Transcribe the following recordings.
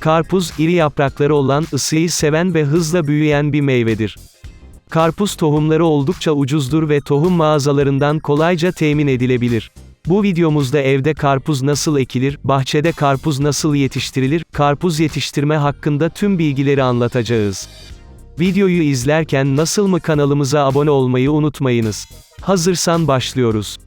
Karpuz, iri yaprakları olan, ısıyı seven ve hızla büyüyen bir meyvedir. Karpuz tohumları oldukça ucuzdur ve tohum mağazalarından kolayca temin edilebilir. Bu videomuzda evde karpuz nasıl ekilir, bahçede karpuz nasıl yetiştirilir, karpuz yetiştirme hakkında tüm bilgileri anlatacağız. Videoyu izlerken nasıl mı kanalımıza abone olmayı unutmayınız. Hazırsan başlıyoruz.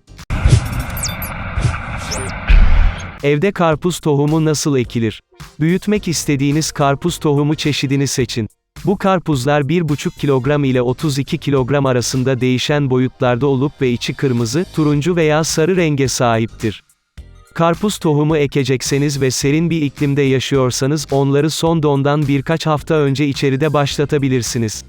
Evde karpuz tohumu nasıl ekilir? Büyütmek istediğiniz karpuz tohumu çeşidini seçin. Bu karpuzlar 1,5 kilogram ile 32 kilogram arasında değişen boyutlarda olup ve içi kırmızı, turuncu veya sarı renge sahiptir. Karpuz tohumu ekecekseniz ve serin bir iklimde yaşıyorsanız onları son dondan birkaç hafta önce içeride başlatabilirsiniz.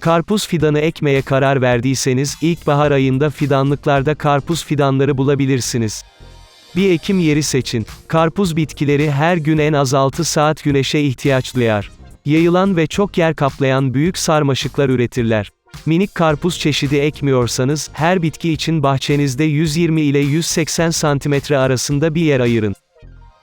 Karpuz fidanı ekmeye karar verdiyseniz ilkbahar ayında fidanlıklarda karpuz fidanları bulabilirsiniz. Bir ekim yeri seçin. Karpuz bitkileri her gün en az 6 saat güneşe ihtiyaç duyar. Yayılan ve çok yer kaplayan büyük sarmaşıklar üretirler. Minik karpuz çeşidi ekmiyorsanız, her bitki için bahçenizde 120 ile 180 santimetre arasında bir yer ayırın.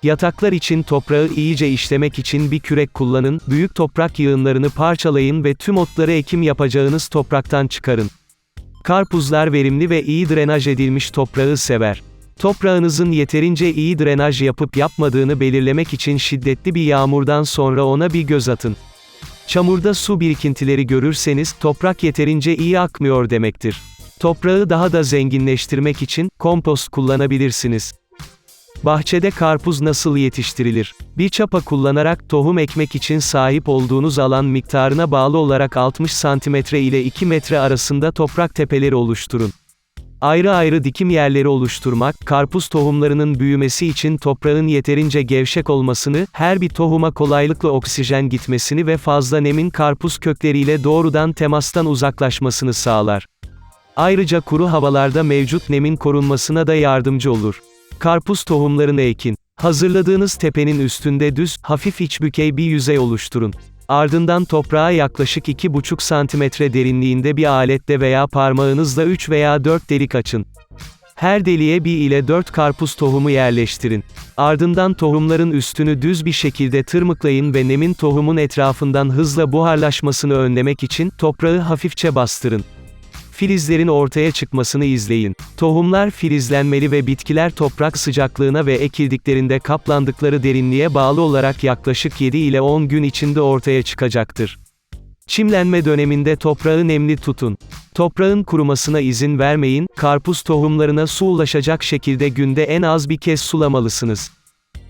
Yataklar için toprağı iyice işlemek için bir kürek kullanın, büyük toprak yığınlarını parçalayın ve tüm otları ekim yapacağınız topraktan çıkarın. Karpuzlar verimli ve iyi drenaj edilmiş toprağı sever. Toprağınızın yeterince iyi drenaj yapıp yapmadığını belirlemek için şiddetli bir yağmurdan sonra ona bir göz atın. Çamurda su birikintileri görürseniz, toprak yeterince iyi akmıyor demektir. Toprağı daha da zenginleştirmek için, kompost kullanabilirsiniz. Bahçede karpuz nasıl yetiştirilir? Bir çapa kullanarak tohum ekmek için sahip olduğunuz alan miktarına bağlı olarak 60 cm ile 2 metre arasında toprak tepeleri oluşturun. Ayrı ayrı dikim yerleri oluşturmak, karpuz tohumlarının büyümesi için toprağın yeterince gevşek olmasını, her bir tohuma kolaylıkla oksijen gitmesini ve fazla nemin karpuz kökleriyle doğrudan temastan uzaklaşmasını sağlar. Ayrıca kuru havalarda mevcut nemin korunmasına da yardımcı olur. Karpuz tohumlarını ekin. Hazırladığınız tepenin üstünde düz, hafif içbükey bir yüzey oluşturun. Ardından toprağa yaklaşık 2,5 cm derinliğinde bir aletle veya parmağınızla 3 veya 4 delik açın. Her deliğe 1 ile 4 karpuz tohumu yerleştirin. Ardından tohumların üstünü düz bir şekilde tırmıklayın ve nemin tohumun etrafından hızla buharlaşmasını önlemek için toprağı hafifçe bastırın. Filizlerin ortaya çıkmasını izleyin. Tohumlar filizlenmeli ve bitkiler toprak sıcaklığına ve ekildiklerinde kaplandıkları derinliğe bağlı olarak yaklaşık 7 ile 10 gün içinde ortaya çıkacaktır. Çimlenme döneminde toprağı nemli tutun. Toprağın kurumasına izin vermeyin, karpuz tohumlarına su ulaşacak şekilde günde en az bir kez sulamalısınız.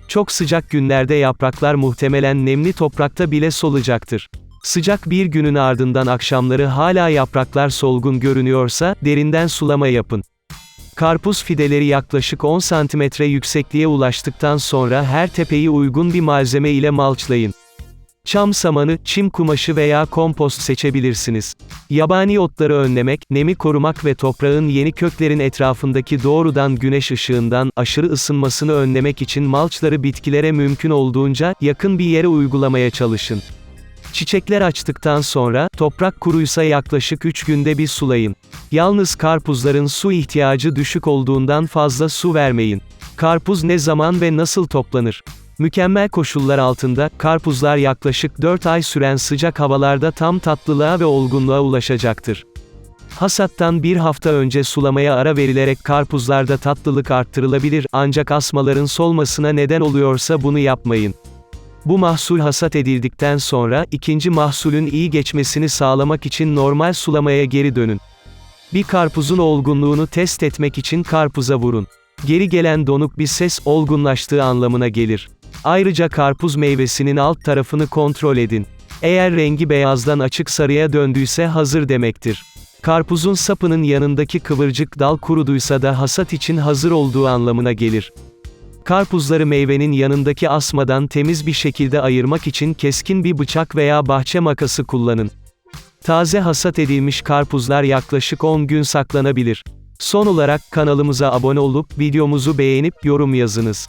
Çok sıcak günlerde yapraklar muhtemelen nemli toprakta bile solacaktır. Sıcak bir günün ardından akşamları hala yapraklar solgun görünüyorsa, derinden sulama yapın. Karpuz fideleri yaklaşık 10 cm yüksekliğe ulaştıktan sonra her tepeyi uygun bir malzeme ile malçlayın. Çam samanı, çim kumaşı veya kompost seçebilirsiniz. Yabani otları önlemek, nemi korumak ve toprağın yeni köklerin etrafındaki doğrudan güneş ışığından aşırı ısınmasını önlemek için malçları bitkilere mümkün olduğunca yakın bir yere uygulamaya çalışın. Çiçekler açtıktan sonra, toprak kuruysa yaklaşık 3 günde bir sulayın. Yalnız karpuzların su ihtiyacı düşük olduğundan fazla su vermeyin. Karpuz ne zaman ve nasıl toplanır? Mükemmel koşullar altında, karpuzlar yaklaşık 4 ay süren sıcak havalarda tam tatlılığa ve olgunluğa ulaşacaktır. Hasattan bir hafta önce sulamaya ara verilerek karpuzlarda tatlılık arttırılabilir ancak asmaların solmasına neden oluyorsa bunu yapmayın. Bu mahsul hasat edildikten sonra, ikinci mahsulün iyi geçmesini sağlamak için normal sulamaya geri dönün. Bir karpuzun olgunluğunu test etmek için karpuza vurun. Geri gelen donuk bir ses, olgunlaştığı anlamına gelir. Ayrıca karpuz meyvesinin alt tarafını kontrol edin. Eğer rengi beyazdan açık sarıya döndüyse hazır demektir. Karpuzun sapının yanındaki kıvırcık dal kuruduysa da hasat için hazır olduğu anlamına gelir. Karpuzları meyvenin yanındaki asmadan temiz bir şekilde ayırmak için keskin bir bıçak veya bahçe makası kullanın. Taze hasat edilmiş karpuzlar yaklaşık 10 gün saklanabilir. Son olarak kanalımıza abone olup videomuzu beğenip yorum yazınız.